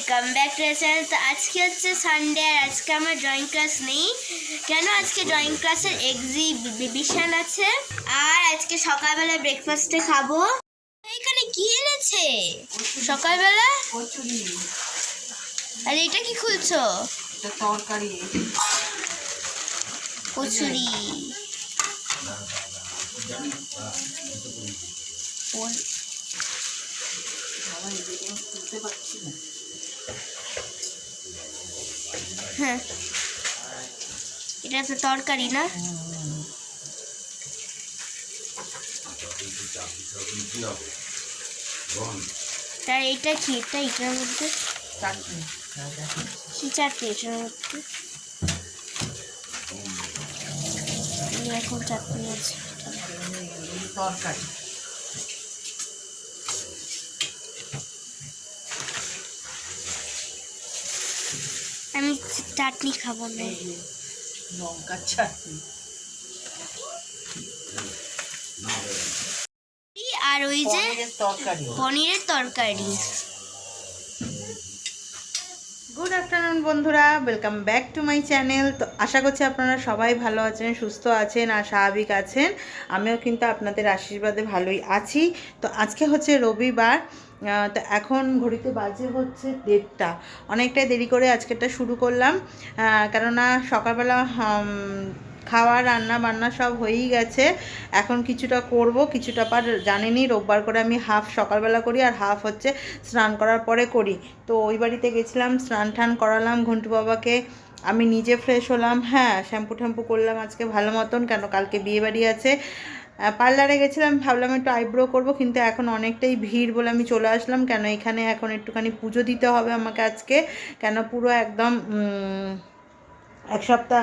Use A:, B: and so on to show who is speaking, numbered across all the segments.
A: Welcome back to channel তো আজকে হচ্ছে সানডে আর আজকে আমার ড্রয়িং ক্লাস নেই। কেন আজকে ড্রয়িং ক্লাসের এক্সিবিশন আছে? আর আজকে সকালবেলা ব্রেকফাস্টে খাব। এখানে কি এনেছে? সকালবেলা? আর এটা কি খুলছো? কচুরি। হ্যাঁ। এটা তো তরকারি না? তার এটা কি? এটা এটার মধ্যে? কি চাটনি এটার মধ্যে? এখন চাটনি আছে।
B: তরকারি।
A: আমি চাটনি খাব না।
B: লঙ্কার চাটনি।
A: আর ওই যে
B: পনিরের তরকারি। গুড আফটারনুন বন্ধুরা। Welcome back to my channel তো আশা করছি আপনারা সবাই ভালো আছেন সুস্থ আছেন আর স্বাভাবিক আছেন। আমিও কিন্তু আপনাদের আশীর্বাদে ভালোই আছি। তো আজকে হচ্ছে রবিবার। তো এখন ঘড়িতে বাজে হচ্ছে দেড়টা। অনেকটাই দেরি করে আজকেরটা শুরু করলাম। কেননা সকালবেলা খাওয়া, রান্না বান্না সব হয়েই গেছে। এখন কিছুটা করব, কিছুটা পার জানেনই রোববার করে আমি হাফ সকালবেলা করি আর হাফ হচ্ছে স্নান করার পরে করি। তো ওই বাড়িতে গেছিলাম, স্নান টান করালাম, ঘন্টু বাবাকে। আমি নিজে ফ্রেশ হলাম। হ্যাঁ শ্যাম্পু ট্যাম্পু করলাম আজকে ভালো মতন, কেন কালকে বিয়ে বাড়ি আছে। পার্লারে গেছিলাম, ভাবলাম একটু আইব্রো করব, কিন্তু এখন অনেকটাই ভিড় বলে আমি চলে আসলাম। কেন এখানে এখন একটুখানি পুজো দিতে হবে আমাকে আজকে। কেন পুরো একদম এক সপ্তাহ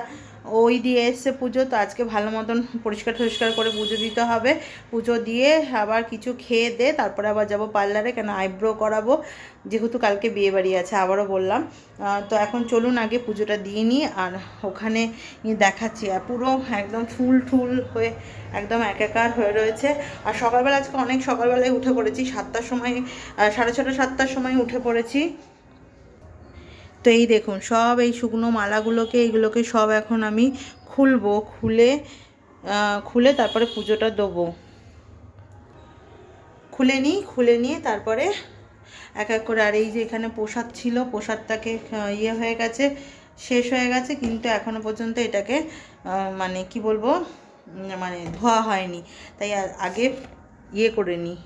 B: ওই দিয়ে এসছে পুজো, তো আজকে ভালো মতন পরিষ্কার টরিষ্কার করে পুজো দিতে হবে। পুজো দিয়ে আবার কিছু খেয়ে দে, তারপরে আবার যাব পার্লারে, কেন আইব্রো করাবো। যেহেতু কালকে বিয়ে বাড়ি আছে, আবারও বললাম। তো এখন চলুন আগে পুজোটা দিয়ে নিই, আর ওখানে দেখাচ্ছি। আর পুরো একদম ফুল ঠুল হয়ে, একদম একাকার হয়ে রয়েছে। আর সকালবেলা, আজকে অনেক সকালবেলায় উঠে পড়েছি, সাতটার সময় সাড়ে ছটা, সাতটার সময় উঠে পড়েছি। তো এই দেখুন, সব এই শুকনো মালাগুলোকে, এইগুলোকে সব এখন আমি খুলবো, খুলে খুলে তারপরে পুজোটা দেবো। খুলে নিই, খুলে নিয়ে তারপরে এক এক করে, আর এই যে এখানে প্রসাদ ছিল, প্রসাদটাকে ইয়ে হয়ে গেছে, শেষ হয়ে গেছে, কিন্তু এখনও পর্যন্ত এটাকে মানে কি বলব মানে ধোয়া হয়নি। তাই আগে ইয়ে করে নিই।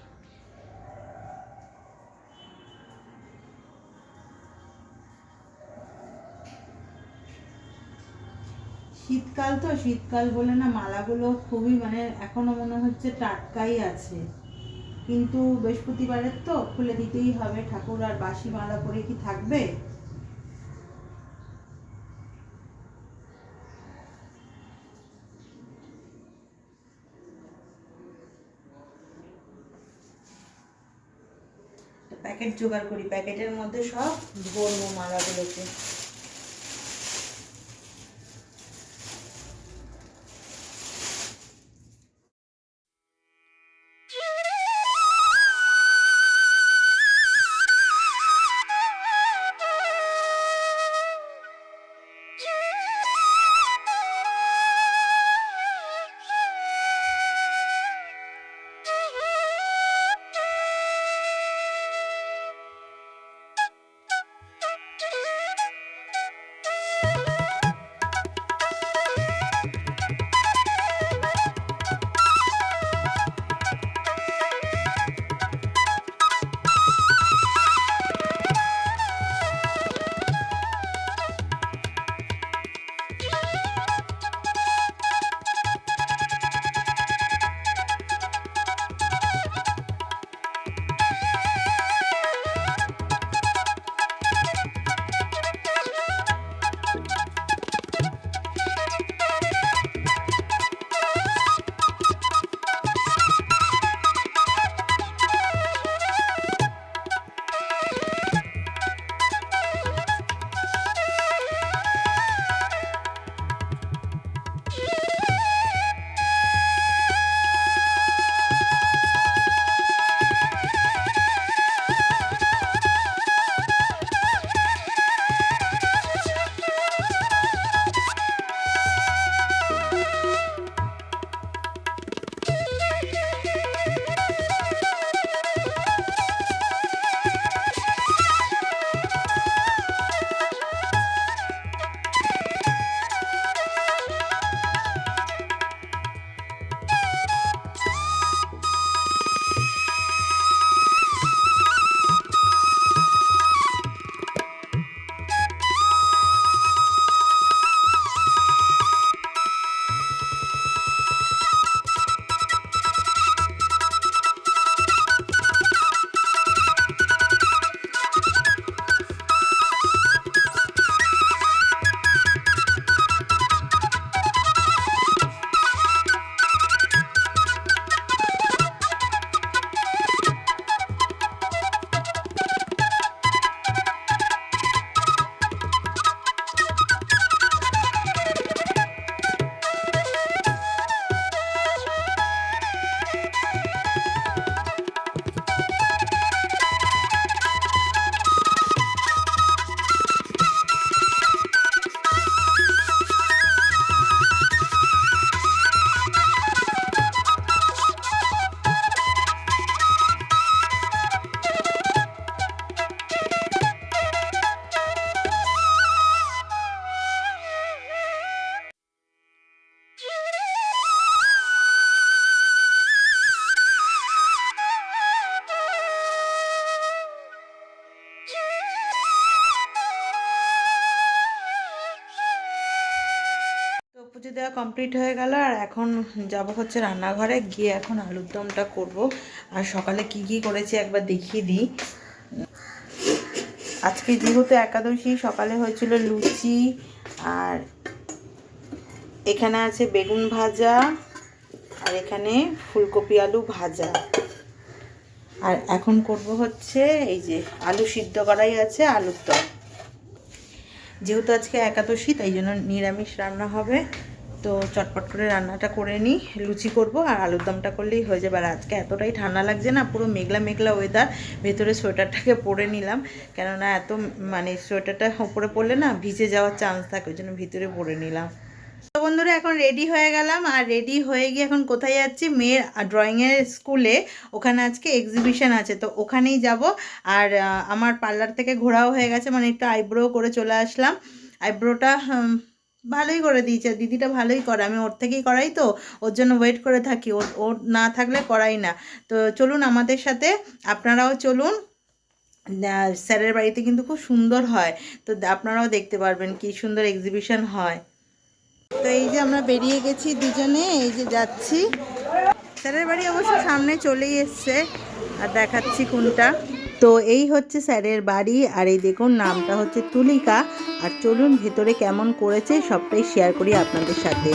B: শীতকাল তো, শীতকাল বলে না, মালাগুলো খুবই মানে এখনও মনে হচ্ছে টাটকাই আছে। কিন্তু বৃহস্পতিবারের তো, খুলে দিতেই হবে ঠাকুর, আর বাসি মালা পরে কি থাকবে? প্যাকেট জোগাড় করি, প্যাকেটের মধ্যে সব ভরবো মালাগুলোকে। পুজো দেওয়া কমপ্লিট হয়ে গেল আর এখন যাব হচ্ছে রান্নাঘরে। গিয়ে এখন আলুর দমটা করব। আর সকালে কি কি করেছি একবার দেখিয়ে দিই। আজকে যেহেতু একাদশী, সকালে হয়েছিল লুচি আর এখানে আছে বেগুন ভাজা আর এখানে ফুলকপি আলু ভাজা। আর এখন করব হচ্ছে এই যে আলু সিদ্ধ করাই আছে আলুর দম। যেহেতু আজকে একাদশী, তাই জন্য নিরামিষ রান্না হবে। তো চটপট করে রান্নাটা করে নিই, লুচি করব আর আলুর দমটা করলেই হয়ে যাবে। আর আজকে এতটাই ঠান্ডা লাগছে না, পুরো মেঘলা মেঘলা ওয়েদার ভেতরে সোয়েটারটাকে পরে নিলাম। কেননা এত মানে সোয়েটারটা উপরে পরলে না ভিজে যাওয়ার চান্স থাকে, ওই জন্য ভিতরে পরে নিলাম। তো বন্ধুরা, এখন রেডি হয়ে গেলাম। আর রেডি হয়ে গিয়ে এখন কোথায় যাচ্ছি? মেয়ের ড্রয়িংয়ের স্কুলে ওখানে আজকে এক্সিবিশন আছে, তো ওখানেই যাব। আর আমার পার্লার থেকে ঘোরাও হয়ে গেছে মানে একটু আইব্রো করে চলে আসলাম। আইব্রোটা ভালোই করে দিয়েছে। দিদিটা ভালোই করে। আমি ওর থেকেই করাই তো। ওর জন্য ওয়েট করে থাকি। ওর ওর না থাকলে করাই না। তো চলুন আমাদের সাথে। আপনারাও চলুন। স্যারের বাড়িতে কিন্তু খুব সুন্দর হয়। তো আপনারাও দেখতে পারবেন কি সুন্দর এক্সিবিশন হয়। তো এই যে আমরা বেরিয়ে গেছি দুজনে, এই যে যাচ্ছি। স্যারের বাড়ি অবশ্য সামনে চলেই এসছে। আর দেখাচ্ছি কোনটা। তো এই হচ্ছে স্যারের বাড়ি, আর এই দেখুন নামটা হচ্ছে তুলিকা। আর চলুন ভেতরে কেমন করেছে সবটাই শেয়ার করি আপনাদের সাথে।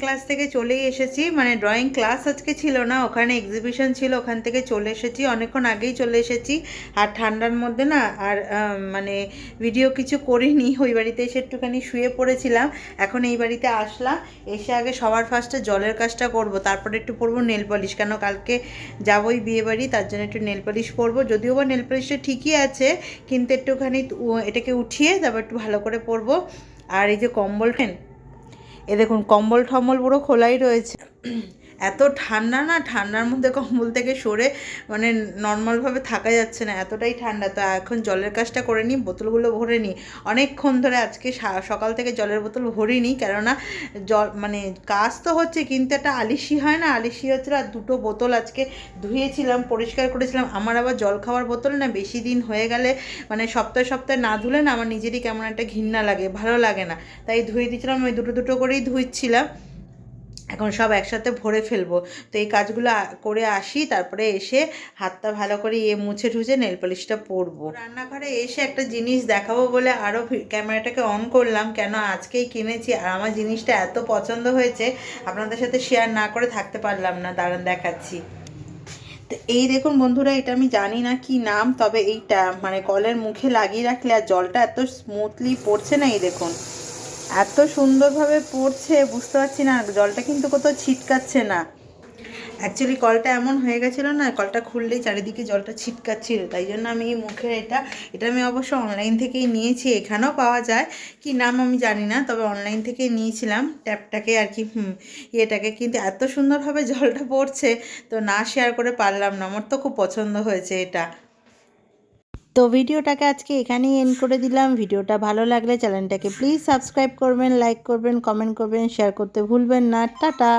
B: থেকে চলেই এসেছি। মানে ড্রয়িং ক্লাস আজকে ছিল না, ওখানে এক্সিবিশন ছিল, ওখান থেকে চলে এসেছি। অনেকক্ষণ আগেই চলে এসেছি। আর ঠান্ডার মধ্যে না, আর মানে ভিডিও কিছু করিনি। ওই বাড়িতে এসে একটুখানি শুয়ে পড়েছিলাম। এখন এই বাড়িতে আসলাম। এসে আগে সবার ফার্স্টে জলের কাজটা করব। তারপরে একটু পরবো নেল পলিশ কেন কালকে যাবোই বিয়ে বাড়ি, তার জন্য একটু নেল পলিশ পরবো। যদিও বা নেল পলিশটা ঠিকই আছে, কিন্তু একটুখানি এটাকে উঠিয়ে তারপর একটু ভালো করে পরবো। আর এই যে কম্বল ফ্যান এ দেখুন কম্বল ঠম্বল পুরো খোলাই রয়েছে। এত ঠান্ডা না, ঠান্ডার মধ্যে কম্বল থেকে সরে মানে নর্মালভাবে থাকা যাচ্ছে না, এতটাই ঠান্ডা। তো এখন জলের কাজটা করে নিই, বোতলগুলো ভরে নিই। অনেকক্ষণ ধরে আজকে সকাল থেকে জলের বোতল ভরিনি, কেননা জল মানে কাজ তো হচ্ছে, কিন্তু একটা আলিশি হয় না। আলিশি হচ্ছিল আর দুটো বোতল আজকে ধুয়েছিলাম, পরিষ্কার করেছিলাম। আমার আবার জল খাওয়ার বোতল না, বেশি দিন হয়ে গেলে মানে সপ্তাহে সপ্তাহে না ধুলে না, আমার নিজেরই কেমন একটা ঘৃণা লাগে, ভালো লাগে না। তাই ধুয়ে দিয়েছিলাম ওই দুটো দুটো করেই ধুইছিলাম। এখন সব একসাথে ভরে ফেলব। তো এই কাজগুলো করে আসি, তারপরে এসে হাতটা ভালো করে ইয়ে মুছে ঠুছে নেল পলিশটা পরবো। রান্নাঘরে এসে একটা জিনিস দেখাবো বলে আরও ক্যামেরাটাকে অন করলাম, কেন আজকেই কিনেছি আর আমার জিনিসটা এত পছন্দ হয়েছে, আপনাদের সাথে শেয়ার না করে থাকতে পারলাম না দাঁড়ান দেখাচ্ছি। তো এই দেখুন বন্ধুরা, এটা আমি জানি না কি নাম, তবে এইটা মানে কলের মুখে লাগিয়ে রাখলে আর জলটা এত স্মুথলি পড়ছে না, এই দেখুন। এত সুন্দরভাবে পড়ছে, বুঝতে পারছি না, জলটা কিন্তু কোথাও ছিটকাচ্ছে না। অ্যাকচুয়ালি কলটা এমন হয়ে গেছিল না, কলটা খুললেই চারিদিকে জলটা ছিটকাচ্ছিল, তাই জন্য আমি এই এটা এটা আমি অবশ্য অনলাইন থেকেই নিয়েছি, এখানেও পাওয়া যায়। কি নাম আমি জানি না, তবে অনলাইন থেকেই নিয়েছিলাম, ট্যাপটাকে আর কি ইয়েটাকে, কিন্তু এত সুন্দরভাবে জলটা পড়ছে, তো না শেয়ার করে পারলাম না, আমার তো খুব পছন্দ হয়েছে এটা। তো ভিডিওটাকে আজকে এখানেই এন্ড করে দিলাম। ভিডিওটা ভালো লাগলে চ্যানেলটাকে প্লিজ সাবস্ক্রাইব করবেন লাইক করবেন কমেন্ট করবেন শেয়ার করতে ভুলবেন না। টাটা!